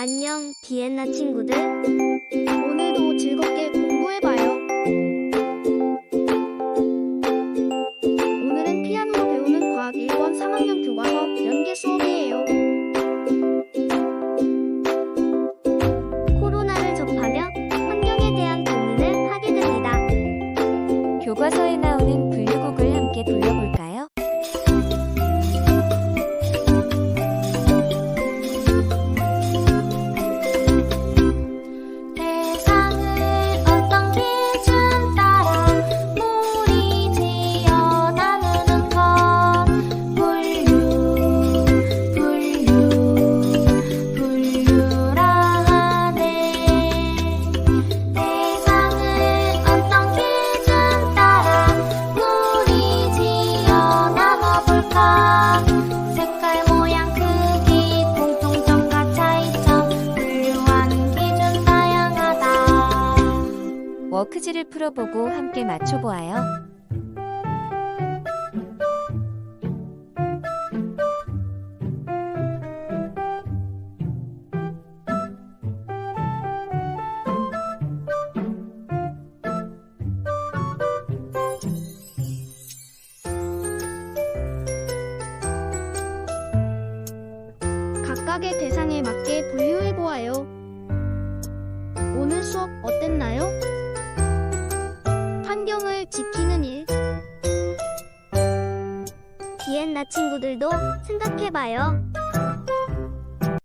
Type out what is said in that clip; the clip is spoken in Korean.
안녕, 비엔나 친구들. 오늘도 즐겁게 워크지를 풀어보고 함께 맞춰보아요. 각각의 대상에 맞게 분류해보아요. 오늘 수업 어땠나요? 환경을 지키는 일, 비엔나 친구들도 생각해봐요.